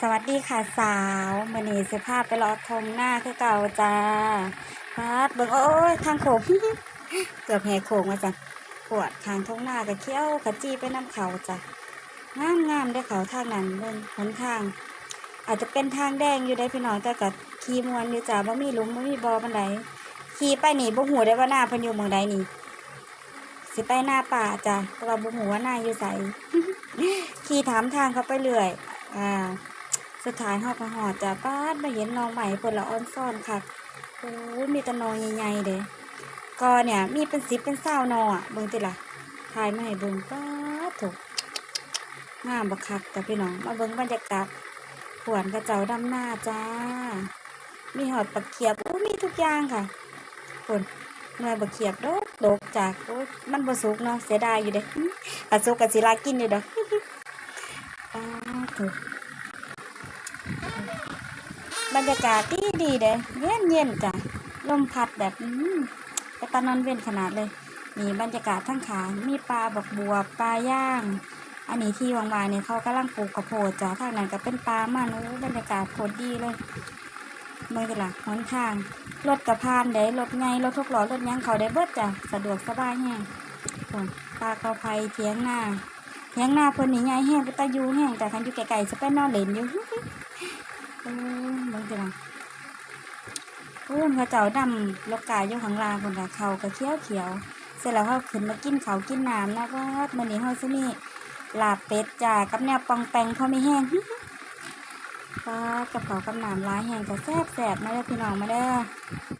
สวัสดีค่ะสาวมื่อนี้สิภาพไปรอทมหน้าคือเก่าจ้าพาดเบิ่งโอ้ยทางโขงเกือบแหกโขงมาจ้ะปวดทางทงหน้ากับเขี้ยวขจีไปน้ำเขาจ้ะงามงามได้เขาทางนั้นเบิ่งหนทาง อาจจะเป็นทางแดงอยู่ได้พี่น้องแต่กับขี่มวนอยู่จ้ะบ่มีลุมบ่มีบอบันไดขี่ไปหนีบ่หูได้ว่าหน้าพิ่นอยู่เมืองใดนี่สิไปหน้าป่าจ้ะแต่ว่าบ่หูว่าหน้าอยู่ไสขี่ถามทางเขาไปเรื่อยอ่า สุดท้ายเฮาก็หอดจ้ะป้าดมาเห็นน้องใหม่เพิ่นละอ้อนซ่อนค่ะโอ้มีต่นองใหญ่ๆเด้ก็เนี่ยมีเป็นสิบเป็นเศร้านออะเบิ่งติล่ะถ่ายมาให้เบิ่งป้าดถูกงามบักคักจ้ะพี่น้องมาเบิ่งบรรยากาศขวนกระเจ้าดำหน้าจ้า มีหอดปักเขียบอู้มีทุกอย่างค่ะคนหน่วยบักเขียบดกดกจากโอ้ยมันบ่สุกเนาะเสียดายอยู่เด้กระสุกกะสิลากินอยู่ดอกป้าถูก บรรยากาศดีดีเด้เย็นเย็นจ้ะลมพัดแบบอืมกระตานอนเว้นขนาดเลยนี่บรรยากาศทั้งขางมีปลาบักบัวปลาย่าง อันนี้ที่วางๆเนี่ยเขากำลังปลูกข้าวโพดจ้ะทางนั้นก็เป็นปลามันโอ้บรรยากาศโคตรดีเลยเมื่อกี้ล่ะหนทางรถกระพานได้รถไงรถทุกหล้อรถยังเขาได้เบิดจ้ะสะดวกสบายแห้งปลากระไพเทียงหน้าเทียงหน้าเพิ่นนี่ใหญ่แห้งไปตายูแห้งแต่คันอยู่ไกลๆจะไปนอนเล่นอยู่ โอ้บางจังโอ้พระเจ้าดำลกกายอยู่ข้างล่างคนละเขากระเขียวเขียว เสร็จแล้วเขาขึ้นมากินเขากินน้ำนะเพราะว่ามันนี้เขาจะมีลาบเป็ดจ่ากับแนวปองแปงพอมีแห้งปลากระเป๋ากับน้ำลายแห้งก็แซ่บๆมาเด้อพี่น้องมาเด้อ